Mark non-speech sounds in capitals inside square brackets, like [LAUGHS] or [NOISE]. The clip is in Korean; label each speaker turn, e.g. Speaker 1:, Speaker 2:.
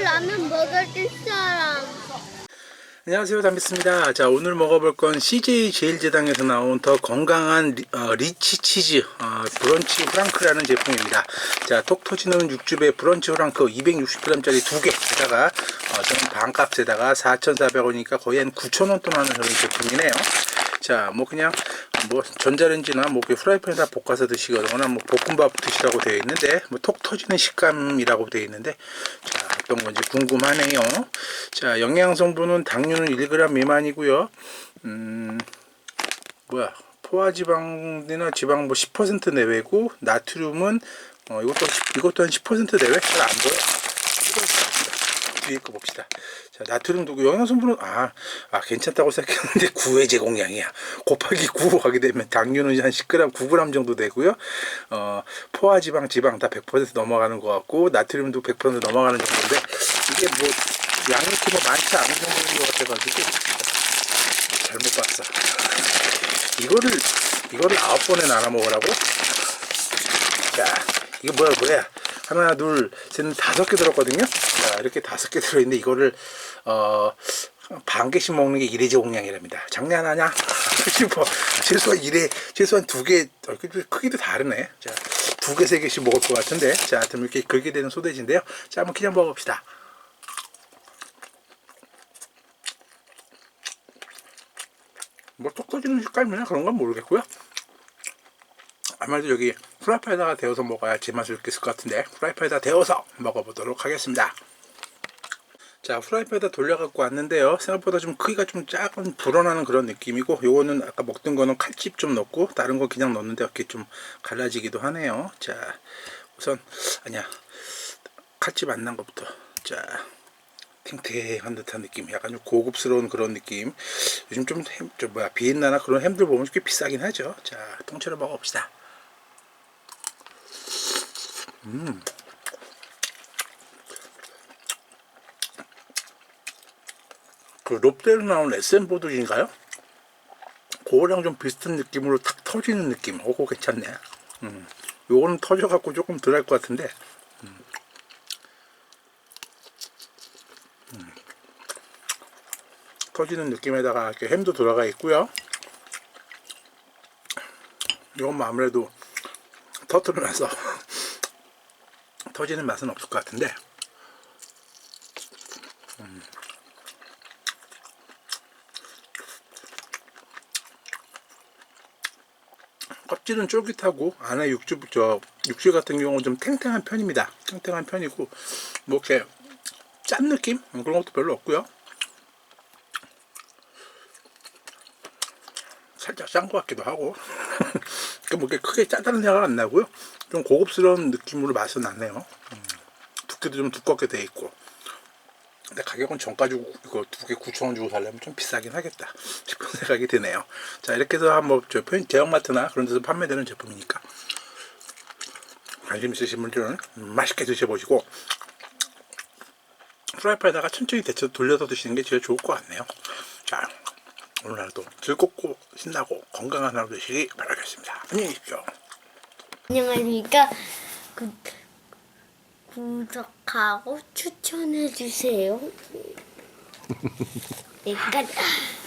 Speaker 1: 라면 먹을 사람.
Speaker 2: 안녕하세요 담비스입니다. 자 오늘 먹어볼 건 CJ 제일제당에서 나온 더 건강한 리, 어, 리치 치즈 어, 브런치 프랑크라는 제품입니다. 자톡 터지는 육즙의 브런치 프랑크 260g짜리 두 개에다가 어, 저는 반값에다가 4,400원이니까 거의 한 9,000원 돈 하는 그런 제품이네요. 자 뭐 그냥 뭐 전자레인지나 뭐 프라이팬에다 볶아서 드시거나 뭐 볶음밥 드시라고 되어 있는데 뭐 톡 터지는 식감이라고 되어 있는데 자 어떤 건지 궁금하네요. 자 영양 성분은 당류는 1g 미만이고요. 음 뭐야 포화지방이나 지방 뭐 10% 내외고 나트륨은 어, 이것도 이것도 한 10% 내외? 잘 안 보여 뒤에 거 봅시다. 자, 나트륨도 영양 성분은 아, 아 괜찮다고 생각했는데 [LAUGHS] 9의 제공량이야. 곱하기 9 하게 되면 당류는 한 10g, 9g 정도 되고요. 어, 포화 지방, 지방 다 100% 넘어가는 것 같고 나트륨도 100% 넘어가는 정도인데 이게 뭐 양이 뭐 많지 않은 정도인 것 같아가지고 잘못 봤어. 이거를 이거를 아홉 번에 나눠 먹으라고? 자, 이거 뭐야 뭐야? 하나, 둘, 셋, 넷, 다섯 개 들었거든요. 자, 이렇게 다섯 개 들어있는데 이거를 어, 반 개씩 먹는 게 1회 제공량이랍니다. 장난하냐? 싶어. 최소한 1회, 최소한 두 개, 어, 그 크기도 다르네. 자, 두 개, 세 개씩 먹을 것 같은데. 자, 하여튼 이렇게 긁게 되는 소돼지인데요. 자, 한번 그냥 먹어봅시다. 뭐톡 터지는 식감이나 그런 건 모르겠고요. 아무래도 여기 프라이팬에다가 데워서 먹어야 제맛을 느낄 것 같은데 프라이팬에다 데워서 먹어보도록 하겠습니다 자 프라이팬에다 돌려갖고 왔는데요. 생각보다 좀 크기가 좀 작은 불어나는 그런 느낌이고 요거는 아까 먹던 거는 칼집 좀 넣고 다른 거 그냥 넣는데 이렇게 좀 갈라지기도 하네요. 자 우선 아니야. 칼집 안 난 것부터. 자 탱탱한 듯한 느낌. 약간 좀 고급스러운 그런 느낌. 요즘 좀, 햄, 좀 뭐야 비엔나나 그런 햄들 보면 꽤 비싸긴 하죠. 자 통째로 먹어봅시다. 음. 그 롯데로 나온 SM 보드인가요? 그거랑 좀 비슷한 느낌으로 탁 터지는 느낌. 오고 괜찮네. 음. 요거는 터져갖고 조금 덜할 것 같은데. 음. 음. 터지는 느낌에다가 이렇게 햄도 들어가 있고요. 이건 뭐 아무래도 터트려놔서 [LAUGHS] 터지는 맛은 없을 것 같은데 음. 껍질은 쫄깃하고 안에 육즙 저 육즙 같은 경우는 좀 탱탱한 편입니다. 탱탱한 편이고 뭐 이렇게 짠 느낌 음, 그런 것도 별로 없고요. 살짝 짠 것 같기도 하고 [LAUGHS] 뭐 이렇게 크게 짜다는 생각은 안 나고요. 좀 고급스러운 느낌으로 맛은 나네요. 음, 두께도 좀 두껍게 돼 있고. 근데 가격은 정가지고 이거 두 개 9,000원 주고 살려면 좀 비싸긴 하겠다 [LAUGHS] 싶은 생각이 드네요. 자 이렇게 해서 한번 저 대형마트나 그런 데서 판매되는 제품이니까 관심 있으신 분들은 맛있게 드셔보시고 프라이팬에다가 천천히 데쳐 돌려서 드시는 게 제일 좋을 것 같네요. 자 오늘 하루도 즐겁고 신나고 건강한 하루 되시기 바라겠습니다. 안녕히 계십시오.
Speaker 1: 안녕하십니까. 구, 구독하고 추천해 주세요. 내가 [LAUGHS]